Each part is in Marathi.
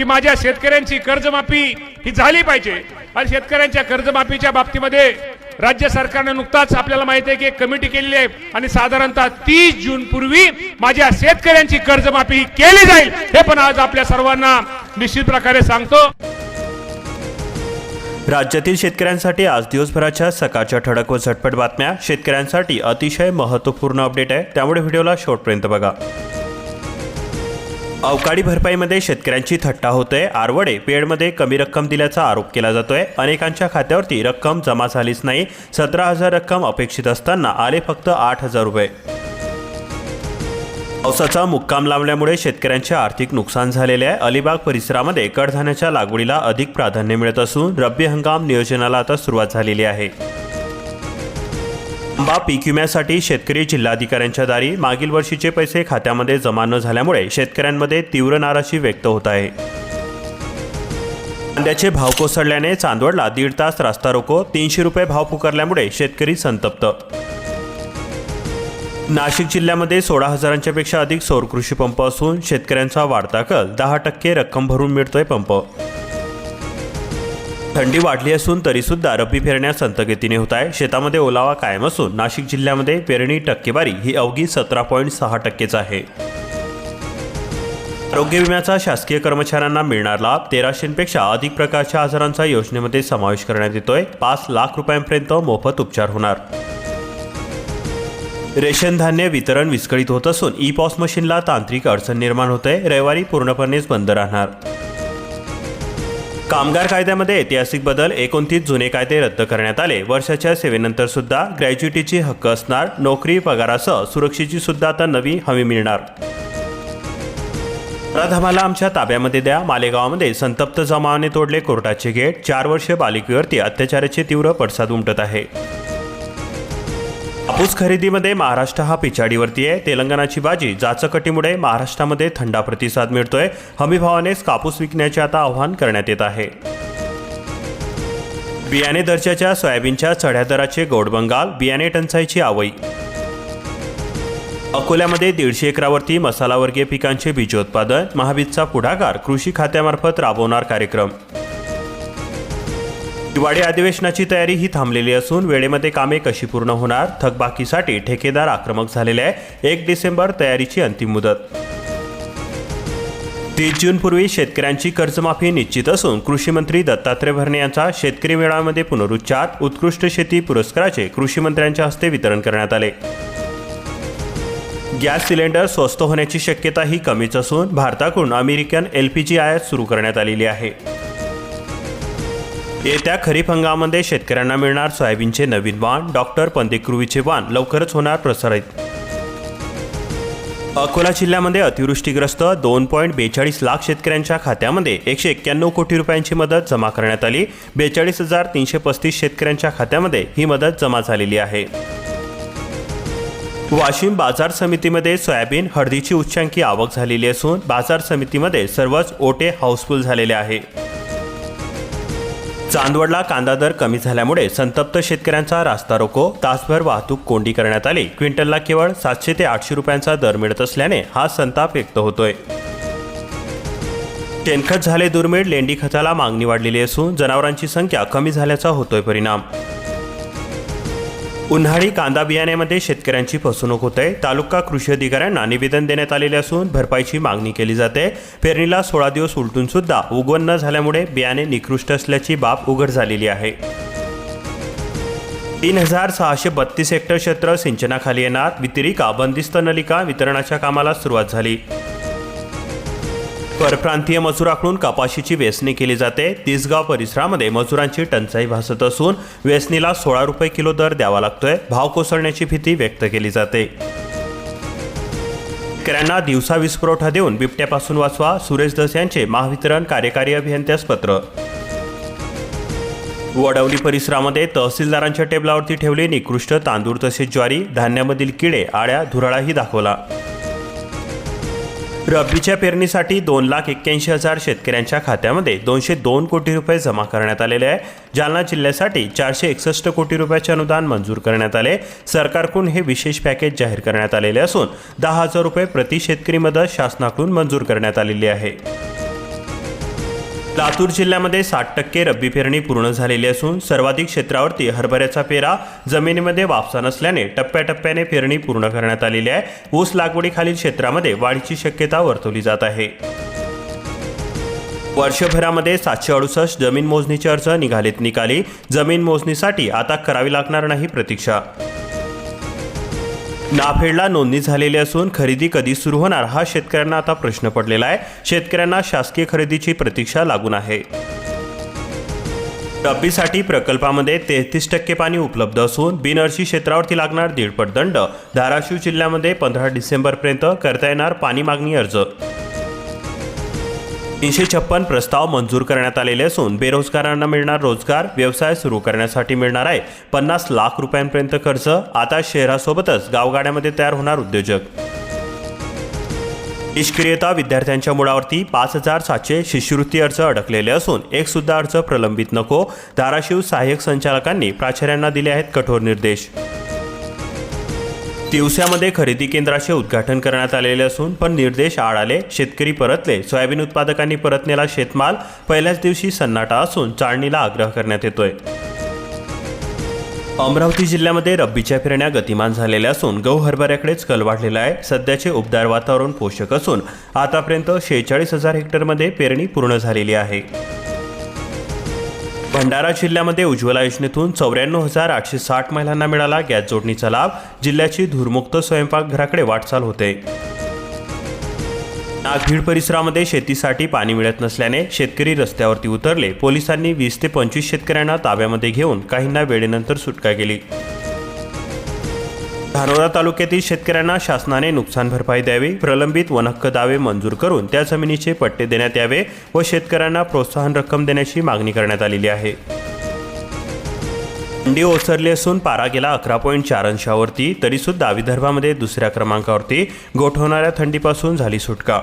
की माझ्या शेतकऱ्यांची कर्जमाफी ही झाली पाहिजे. आणि शेतकऱ्यांच्या कर्जमाफीच्या बाबतीमध्ये राज्य सरकारने नुकताच आपल्याला माहिती आहे की एक कमिटी केलेली आहे. आणि साधारणतः तीस जून पूर्वी माझ्या शेतकऱ्यांची कर्जमाफी ही केली जाईल हे पण आज आपल्या सर्वांना निश्चित प्रकारे सांगतो. राज्यातील शेतकऱ्यांसाठी आज दिवसभराच्या सकाळच्या ठळक व झटपट बातम्या. शेतकऱ्यांसाठी अतिशय महत्त्वपूर्ण अपडेट आहे. त्यामुळे व्हिडिओला शेवटपर्यंत बघा. अवकाळी भरपाईमध्ये शेतकऱ्यांची थट्टा होतोय. आरवडे पेडमध्ये कमी रक्कम दिल्याचा आरोप केला जातोय. अनेकांच्या खात्यावरती रक्कम जमा झालीच नाही. सतरा हजार रक्कम अपेक्षित असताना आले फक्त आठ हजार रुपये. पावसाचा मुक्काम लावल्यामुळे शेतकऱ्यांचे आर्थिक नुकसान झालेले आहे. अलिबाग परिसरामध्ये कडधान्याच्या लागवडीला अधिक प्राधान्य मिळत असून रब्बी हंगाम नियोजनाला आता सुरुवात झालेली आहे. आंबा पीक विम्यासाठी शेतकरी जिल्हाधिकाऱ्यांच्या दारी मागील वर्षीचे पैसे खात्यामध्ये जमा न झाल्यामुळे शेतकऱ्यांमध्ये तीव्र नाराजी व्यक्त होत आहे. कांद्याचे भाव कोसळल्याने चांदवडला दीड तास रास्ता रोको तीनशे रुपये भाव पुकारल्यामुळे शेतकरी संतप्त. नाशिक जिल्ह्यामध्ये सोळा हजारांच्या पेक्षा अधिक सौर कृषी पंप असून शेतकऱ्यांचा वाढता कल दहा टक्के रक्कम भरून मिळतोय पंप. थंडी वाढली असून तरीसुद्धा रब्बी पेरण्या संतगतीने होत आहे. शेतामध्ये ओलावा कायम असून नाशिक जिल्ह्यामध्ये पेरणी टक्केवारी ही अवघी सतरा पॉईंट सहा टक्केच आहे. आरोग्य विम्याचा शासकीय कर्मचाऱ्यांना मिळणार लाभ तेराशेंपेक्षा अधिक प्रकारच्या आजारांचा योजनेमध्ये समावेश करण्यात येतोय. पाच लाख रुपयांपर्यंत मोफत उपचार होणार. रेशन धान्य वितरण विस्कळीत होत असून ई पॉस मशीनला तांत्रिक अडचण निर्माण होते रविवारी पूर्णपणेच बंद राहणार. कामगार कायद्यामध्ये ऐतिहासिक बदल एकोणतीस जुने कायदे रद्द करण्यात आले. वर्षाच्या सेवेनंतर सुद्धा ग्रॅज्युटीची हक्क असणार नोकरी पगारासह सुरक्षेची सुद्धा आता नवी हमी मिळणार. प्रथमाला आमच्या ताब्यामध्ये द्या. मालेगावामध्ये संतप्त जमावाने तोडले कोर्टाचे गेट. चार वर्षे बालिकेवरती अत्याचाराचे तीव्र पडसाद उमटत आहे. कापूस खरेदीमध्ये महाराष्ट्र हा पिछाडीवरती आहे. तेलंगणाची बाजी जाचकटीमुळे महाराष्ट्रामध्ये थंडा प्रतिसाद मिळतोय. हमीभावानेच कापूस विकण्याचे आता आव्हान करण्यात येत आहे. बियाणे दर्जाच्या सोयाबीनच्या चढ्या दराचे गोडबंगाल बियाणे टंचाईची आवई. अकोल्यामध्ये दीडशे एकरावरती मसालावर्गीय पिकांचे बीजोत्पादन महाबीजचा पुढाकार कृषी खात्यामार्फत राबवणार कार्यक्रम. दिवाळी अधिवेशनाची तयारी ही थांबलेली असून वेळेमध्ये कामे कशी पूर्ण होणार थकबाकीसाठी ठेकेदार आक्रमक झालेले आहे एक डिसेंबर तयारीची अंतिम मुदत. तीस जूनपूर्वी शेतकऱ्यांची कर्जमाफी निश्चित असून कृषी मंत्री दत्तात्रय भरणे यांचा शेतकरी मेळाव्यामध्ये पुनरुच्चार उत्कृष्ट शेती पुरस्काराचे कृषी मंत्र्यांच्या हस्ते वितरण करण्यात आले. गॅस सिलेंडर स्वस्त होण्याची शक्यता ही कमीच असून भारताकडून अमेरिकन एल पी जी आयात सुरू करण्यात आलेली आहे. येत्या खरीप हंगामामध्ये शेतकऱ्यांना मिळणार सोयाबीनचे नवीन वाण डॉक्टर पंदिकृवीचे वाण लवकरच होणार प्रसारित. अकोला जिल्ह्यामध्ये अतिवृष्टीग्रस्त दोन पॉईंट बेचाळीस लाख शेतकऱ्यांच्या खात्यामध्ये एकशे एक्क्याण्णव कोटी रुपयांची मदत जमा करण्यात आली. बेचाळीस हजार तीनशे पस्तीस शेतकऱ्यांच्या खात्यामध्ये ही मदत जमा झालेली आहे. वाशिम बाजार समितीमध्ये सोयाबीन हळदीची उच्चांकी आवक झालेली असून बाजार समितीमध्ये सर्वच ओटे हाऊसफुल झालेले आहे. चांदवडला कांदा दर कमी झाल्यामुळे संतप्त शेतकऱ्यांचा रास्ता रोको तासभर वाहतूक कोंडी करण्यात आली. क्विंटलला केवळ सातशे ते आठशे रुपयांचा दर मिळत असल्याने हा संताप व्यक्त होतोय. शेणखत झाले दुर्मिळ लेंडी खताला मागणी वाढलेली असून जनावरांची संख्या कमी झाल्याचा होतोय परिणाम. उन्हाळी कांदा बियाण्यामध्ये शेतकऱ्यांची फसवणूक होते. तालुका कृषी अधिकाऱ्यांना निवेदन देण्यात आलेले असून भरपाईची मागणी केली जाते. पेरणीला सोळा दिवस उलटून सुद्धा उगवण न झाल्यामुळे बियाणे निकृष्ट असल्याची बाब उघड झालेली आहे. तीन हजार सहाशे बत्तीस हेक्टर क्षेत्र सिंचनाखाली येणार. वितरिका बंदिस्त नलिका वितरणाच्या कामाला सुरुवात झाली. परप्रांतीय मजुराकडून कपाशीची वेचणी केली जाते. तिसगाव परिसरामध्ये मजुरांची टंचाई भासत असून वेचणीला सोळा रुपये किलो दर द्यावा लागतोय. भाव कोसळण्याची भीती व्यक्त केली जाते. शेतकऱ्यांना दिवसा वीज पुरवठा देऊन बिबट्यापासून वाचवा सुरेश धस यांचे महावितरण कार्यकारी अभियंत्यास पत्र वडवली परिसरामध्ये तहसीलदारांच्या टेबलावरती ठेवले निकृष्ट तांदूळ तसेच ज्वारी धान्यामधील किडे आळ्या धुराळाही दाखवला. रब्बीच्या पेरणीसाठी दोन लाख एक्क्याऐंशी हजार शेतकऱ्यांच्या खात्यामध्ये दोनशे दोन कोटी रुपये जमा करण्यात आलेले आहे. जालना जिल्ह्यासाठी चारशे एकसष्ट कोटी रुपयाचे अनुदान मंजूर करण्यात आले. सरकारकडून हे विशेष पॅकेज जाहीर करण्यात आलेले असून दहा हजार रुपये प्रति शेतकरी मदत शासनाकडून मंजूर करण्यात आलेली आहे. लातूर जिल्ह्यामध्ये साठ टक्के रब्बी पेरणी पूर्ण झालेली असून सर्वाधिक क्षेत्रावरती हरभऱ्याचा पेरा जमिनीमध्ये वापसा नसल्याने टप्प्याटप्प्याने पेरणी पूर्ण करण्यात आलेली आहे. ऊस लागवडीखालील क्षेत्रामध्ये वाढीची शक्यता वर्तवली जात आहे. वर्षभरामध्ये सातशे अडुसष्ट जमीन मोजणीचे अर्ज निघालेत निकाली. जमीन मोजणीसाठी आता करावी लागणार नाही प्रतीक्षा. नाफेडला नोंदणी झालेली असून खरेदी कधी सुरू होणार हा शेतकऱ्यांना आता प्रश्न पडलेला आहे. शेतकऱ्यांना शासकीय खरेदीची प्रतीक्षा लागून आहे. रब्बीसाठी प्रकल्पामध्ये तेहतीस टक्के पाणी उपलब्ध असून बिनअर्शी क्षेत्रावरती लागणार दीडपट दंड. धाराशिव जिल्ह्यामध्ये पंधरा डिसेंबरपर्यंत करता येणार पाणी मागणी अर्ज. तीनशे छप्पन प्रस्ताव मंजूर करण्यात आलेले असून बेरोजगारांना मिळणार रोजगार व्यवसाय सुरू करण्यासाठी मिळणार आहे. पन्नास लाख रुपयांपर्यंत कर्ज आता शहरासोबतच गावगाड्यामध्ये तयार होणार उद्योजक. निष्क्रियता विद्यार्थ्यांच्या मुळावरती पाच हजार सातशे शिष्यवृत्ती अर्ज अडकलेले असून एक सुद्धा अर्ज प्रलंबित नको धाराशिव सहाय्यक संचालकांनी प्राचार्यांना दिले आहेत कठोर निर्देश. दिवसामध्ये खरेदी केंद्राचे उद्घाटन करण्यात आलेले असून पण निर्देश आड आले शेतकरी परतले. सोयाबीन उत्पादकांनी परतलेला शेतमाल पहिल्याच दिवशी सन्नाटा असून चाळणीला आग्रह करण्यात येतोय. अमरावती जिल्ह्यामध्ये रब्बीच्या पेरण्या गतिमान झालेल्या असून गहू हरभऱ्याकडेच कल वाढलेला आहे. सध्याचे उबदार वातावरण पोषक असून आतापर्यंत शेहेचाळीस हजार हेक्टरमध्ये पेरणी पूर्ण झालेली आहे. भंडारा जिल्ह्यामध्ये उज्ज्वला योजनेतून चौऱ्याण्णव हजार आठशे साठ महिलांना मिळाला गॅस जोडणीचा लाभ. जिल्ह्याची धूरमुक्त स्वयंपाकघराकडे वाटचाल होते. नागभीड परिसरामध्ये शेतीसाठी पाणी मिळत नसल्याने शेतकरी रस्त्यावरती उतरले. पोलिसांनी वीस ते पंचवीस शेतकऱ्यांना ताब्यामध्ये घेऊन काहींना वेळेनंतर सुटका केली. धानोरा तालुक्यातील शेतकऱ्यांना शासनाने नुकसान भरपाई द्यावी प्रलंबित वनहक्क दावे मंजूर करून त्या जमिनीचे पट्टे देण्यात यावे व शेतकऱ्यांना प्रोत्साहन रक्कम देण्याची मागणी करण्यात आलेली आहे. थंडी ओसरली असून पारा गेला अकरा पॉईंट चार अंशावरती तरीसुद्धा विदर्भामध्ये दुसऱ्या क्रमांकावरती गोठवणाऱ्या थंडीपासून झाली सुटका.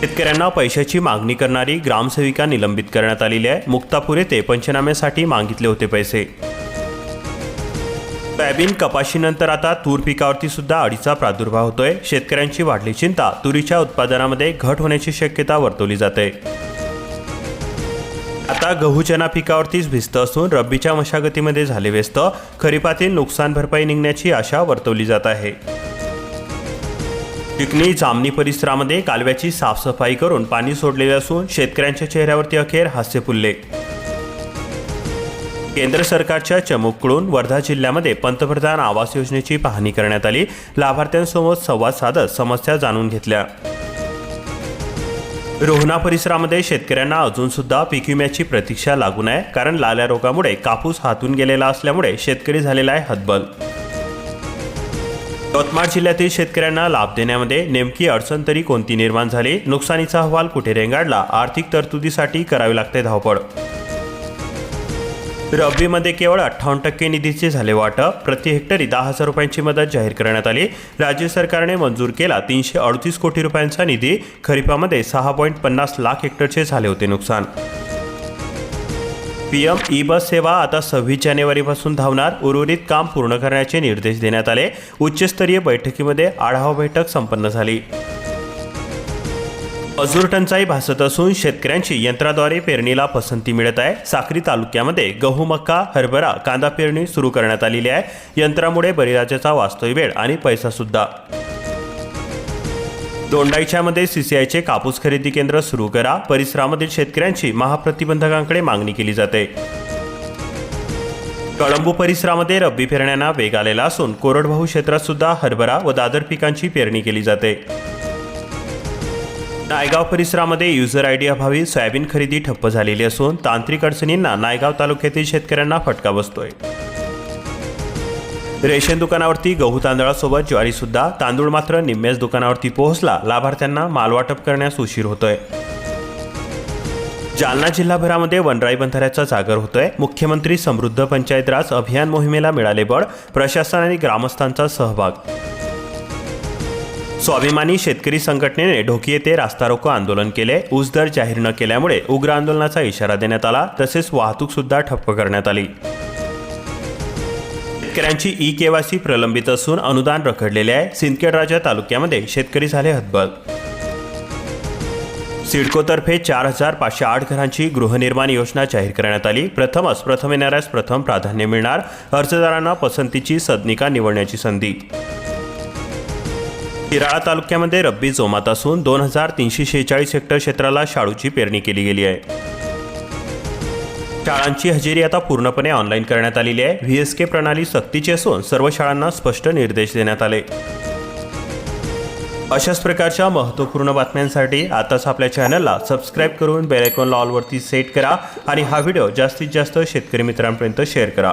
शेतकऱ्यांना पैशाची मागणी करणारी ग्रामसेविका निलंबित करण्यात आलेली आहे. मुक्तापूर येथे पंचनाम्यासाठी मागितले होते पैसे. सोयाबीन कपाशीनंतर आता तूर पिकावरती सुद्धा अडीचा प्रादुर्भाव होतोय. शेतकऱ्यांची वाढली चिंता तुरीच्या उत्पादनामध्ये घट होण्याची शक्यता वर्तवली जाते. आता गहू चना पिकावरतीच भिस्त असून रब्बीच्या मशागतीमध्ये झाले व्यस्त खरीपातील नुकसान भरपाई निघण्याची आशा वर्तवली जात आहे. चिकणी जामणी परिसरामध्ये कालव्याची साफसफाई करून पाणी सोडलेले असून शेतकऱ्यांच्या चेहऱ्यावरती अखेर हास्य फुलले. केंद्र सरकारच्या चमूकडून वर्धा जिल्ह्यामध्ये पंतप्रधान आवास योजनेची पाहणी करण्यात आली. लाभार्थ्यांसोबत संवाद साधत समस्या जाणून घेतल्या. रोहना परिसरामध्ये शेतकऱ्यांना अजून सुद्धा पीक विम्याची प्रतीक्षा लागू नये कारण लाल्या रोगामुळे कापूस हातून गेलेला असल्यामुळे शेतकरी झालेला आहे हतबल. यवतमाळ जिल्ह्यातील शेतकऱ्यांना लाभ देण्यामध्ये नेमकी अडचण तरी कोणती निर्माण झाली? नुकसानीचा अहवाल कुठे रेंगाडला? आर्थिक तरतुदीसाठी करावी लागते धावपळ. रब्बीमध्ये केवळ अठ्ठावन्न टक्के निधीचे झाले वाटप प्रति हेक्टरी दहा हजार रुपयांची मदत जाहीर करण्यात आली. राज्य सरकारने मंजूर केला तीनशे अडतीस कोटी रुपयांचा निधी. खरीपामध्ये सहा पॉईंट पन्नास लाख हेक्टरचे झाले होते नुकसान. पीएम ई बस सेवा आता सव्वीस जानेवारीपासून धावणार. उर्वरित काम पूर्ण करण्याचे निर्देश देण्यात आले. उच्चस्तरीय बैठकीमध्ये आढावा बैठक संपन्न झाली. मजूर टंचाई भासत असून शेतकऱ्यांची यंत्राद्वारे पेरणीला पसंती मिळत आहे. साक्री तालुक्यामध्ये गहू मक्का हरभरा कांदा पेरणी सुरू करण्यात आलेली आहे. यंत्रामुळे बळीराजाचा वास्तव वेळ आणि पैसा सुद्धा. दोंडाईच्यामध्ये सीसीआयचे कापूस खरेदी केंद्र सुरू करा. परिसरामधील शेतकऱ्यांची महाप्रतिबंधकांकडे मागणी केली जाते. कळंबू परिसरामध्ये रब्बी पेरण्यांना वेग आलेला असून कोरडवाहू क्षेत्रात सुद्धा हरभरा व दादर पिकांची पेरणी केली जाते. नायगाव परिसरामध्ये युजर आय डी अभावी सोयाबीन खरेदी ठप्प झालेली असून तांत्रिक अडचणींना नायगाव तालुक्यातील शेतकऱ्यांना फटका बसतोय. रेशन दुकानावरती गहू तांदळासोबत ज्वारीसुद्धा तांदूळ मात्र निम्म्याच दुकानावरती पोहोचला लाभार्थ्यांना मालवाटप करण्यास उशीर होतोय. जालना जिल्हाभरामध्ये वनराई बंधाऱ्याचा जागर होतोय. मुख्यमंत्री समृद्ध पंचायत राज अभियान मोहिमेला मिळाले बळ प्रशासन आणि ग्रामस्थांचा सहभाग स्वाभिमानी शेतकरी संघटनेने ढोकी येथे रास्ता रोको आंदोलन केले. ऊस दर जाहीर न केल्यामुळे उग्र आंदोलनाचा इशारा देण्यात आला. तसेच वाहतूक सुद्धा ठप्प करण्यात आली. शेतकऱ्यांची ई केवायसी प्रलंबित असून अनुदान रखडलेले आहे. सिंदखेड राजा तालुक्यामध्ये शेतकरी झाले हतबल. सिडकोतर्फे चार हजार पाचशे आठ घरांची गृहनिर्माण योजना जाहीर करण्यात आली. प्रथमच प्रथम येणाऱ्यास प्रथम प्राधान्य मिळणार. अर्जदारांना पसंतीची सदनिका निवडण्याची संधी. शिराळा तालुक्यामध्ये रब्बी जोमात असून दोन हजार तीनशे शेहेचाळीस हेक्टर क्षेत्राला शाळूची पेरणी केली गेली आहे. शाळांची हजेरी आता पूर्णपणे ऑनलाईन करण्यात आलेली आहे. व्ही एस के प्रणाली सक्तीची असून सर्व शाळांना स्पष्ट निर्देश देण्यात आले. अशाच प्रकारच्या महत्त्वपूर्ण बातम्यांसाठी आताच आपल्या चॅनलला सबस्क्राईब करून बेल लॉलवरती ऑलवरती सेट करा आणि हा व्हिडिओ जास्तीत जास्त शेतकरी मित्रांपर्यंत शेअर करा.